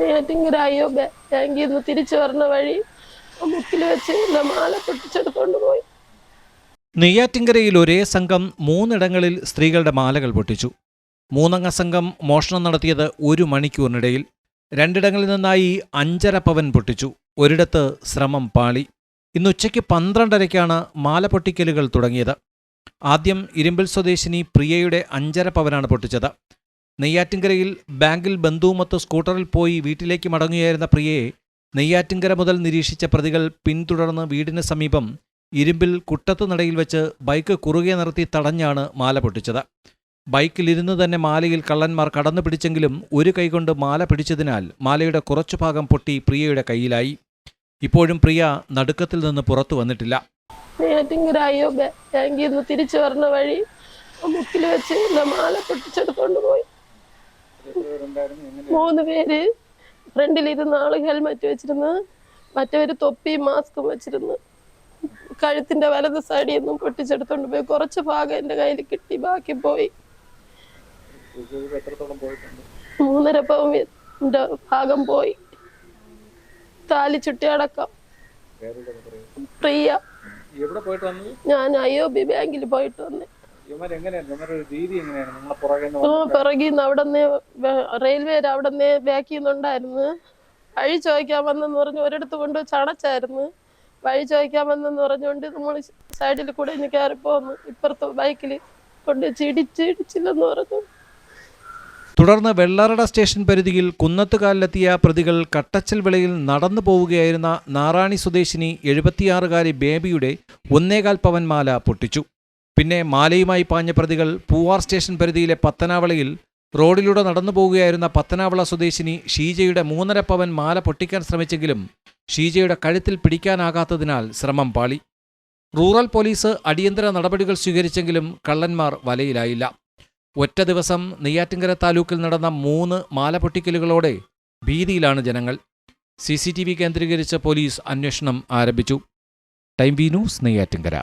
നെയ്യാറ്റിങ്കര ബാങ്കിൽ നിന്ന് തിരിച്ചു വരുന്ന വഴി മുക്കിൽ വെച്ച് മാല പൊട്ടിച്ചെടുത്തോണ്ട് പോയി. നെയ്യാറ്റിങ്കരയിൽ ഒരേ സംഘം മൂന്നിടങ്ങളിൽ സ്ത്രീകളുടെ മാലകൾ പൊട്ടിച്ചു. മൂന്നംഗ സംഘം മോഷണം നടത്തിയത് ഒരു മണിക്കൂറിനിടയിൽ. രണ്ടിടങ്ങളിൽ നിന്നായി അഞ്ചര പവൻ പൊട്ടിച്ചു. ഒരിടത്ത് ശ്രമം പാളി. ഇന്ന് ഉച്ചയ്ക്ക് പന്ത്രണ്ടരയ്ക്കാണ് മാല പൊട്ടിക്കലുകൾ തുടങ്ങിയത്. ആദ്യം ഇരുമ്പിൽ സ്വദേശിനി പ്രിയയുടെ അഞ്ചര പവനാണ് പൊട്ടിച്ചത്. നെയ്യാറ്റിൻകരയിൽ ബാങ്കിൽ ബന്ധുവുമൊത്ത് സ്കൂട്ടറിൽ പോയി വീട്ടിലേക്ക് മടങ്ങുകയായിരുന്ന പ്രിയയെ നെയ്യാറ്റിൻകര മുതൽ നിരീക്ഷിച്ച പ്രതികൾ പിന്തുടർന്ന് വീടിന് സമീപം ഇരുമ്പിൽ കുട്ടത്ത് നടയിൽ വെച്ച് ബൈക്ക് കുറുകെ നിർത്തി തടഞ്ഞാണ് മാല പൊട്ടിച്ചത്. ബൈക്കിലിരുന്ന് തന്നെ മാലയിൽ കള്ളന്മാർ കടന്നു പിടിച്ചെങ്കിലും ഒരു കൈകൊണ്ട് മാല പിടിച്ചതിനാൽ മാലയുടെ കുറച്ചു ഭാഗം പൊട്ടി പ്രിയയുടെ കയ്യിലായി. ഇപ്പോഴും പ്രിയ നടുക്കത്തിൽ നിന്ന് പുറത്തു വന്നിട്ടില്ല. ബാങ്കിൽ നിന്ന് തിരിച്ചു വരുന്ന വഴി മുക്കിൽ വെച്ച് മാല പൊട്ടിച്ചെടുത്തോണ്ട് പോയി. മൂന്ന് പേര്. ഫ്രണ്ടിൽ ഇരുന്ന് ആൾ ഹെൽമെറ്റ് വെച്ചിരുന്ന് മറ്റവര് തൊപ്പിയും മാസ്കും വെച്ചിരുന്ന്. കഴുത്തിന്റെ വലത് സൈഡിൽ നിന്നും പൊട്ടിച്ചെടുത്തോണ്ട് പോയി. കുറച്ച് ഭാഗം എന്റെ കയ്യിൽ കിട്ടി ബാക്കി പോയി. മൂന്നര പവന്റെ ഭാഗം പോയി. താലി ചുട്ടി അടക്കം. പ്രിയ. എവിടെ പോയിട്ട് ഒ ഞാൻ ബി ബാങ്കിൽ പോയിട്ട് വന്നേ. ഓ പിറകിന്ന് അവിടെ റെയിൽവേ റെയിൽവേര് അവിടെ നിന്ന് ബാക്കിന്നുണ്ടായിരുന്നു വഴി ചോദിക്കാൻ വന്നെന്ന് പറഞ്ഞു ഒരിടത്ത് കൊണ്ട് ചടച്ചായിരുന്നു വഴി ചോദിക്കാൻ വന്നെന്ന് പറഞ്ഞുകൊണ്ട് നമ്മൾ സൈഡിൽ കൂടെ ഇനി കയറി പോന്നു. ഇപ്പുറത്ത് ബൈക്കിൽ കൊണ്ട് ചിടിച്ച് ഇടിച്ചില്ലെന്ന് പറഞ്ഞു. തുടർന്ന് വെള്ളാറട സ്റ്റേഷൻ പരിധിയിൽ കുന്നത്തുകാലിലെത്തിയ പ്രതികൾ കട്ടച്ചൽ വിളയിൽ നടന്നു പോവുകയായിരുന്ന നാറാണി സ്വദേശിനി എഴുപത്തിയാറുകാരി ബേബിയുടെ ഒന്നേകാൽ പവൻ മാല പൊട്ടിച്ചു. പിന്നെ മാലയുമായി പാഞ്ഞ പ്രതികൾ പൂവാർ സ്റ്റേഷൻ പരിധിയിലെ പത്തനാവളയിൽ റോഡിലൂടെ നടന്നു പോവുകയായിരുന്ന പത്തനാവള സ്വദേശിനി ഷീജയുടെ മൂന്നര പവൻ മാല പൊട്ടിക്കാൻ ശ്രമിച്ചെങ്കിലും ഷീജയുടെ കഴുത്തിൽ പിടിക്കാനാകാത്തതിനാൽ ശ്രമം പാളി. റൂറൽ പോലീസ് അടിയന്തര നടപടികൾ സ്വീകരിച്ചെങ്കിലും കള്ളന്മാർ വലയിലായില്ല. ഒറ്റ ദിവസം നെയ്യാറ്റിൻകര താലൂക്കിൽ നടന്ന മൂന്ന് മാല പൊട്ടിക്കലുകളോടെ ഭീതിയിലാണ് ജനങ്ങൾ. സി കേന്ദ്രീകരിച്ച് പോലീസ് അന്വേഷണം ആരംഭിച്ചു. Time V news Neyyattinkara.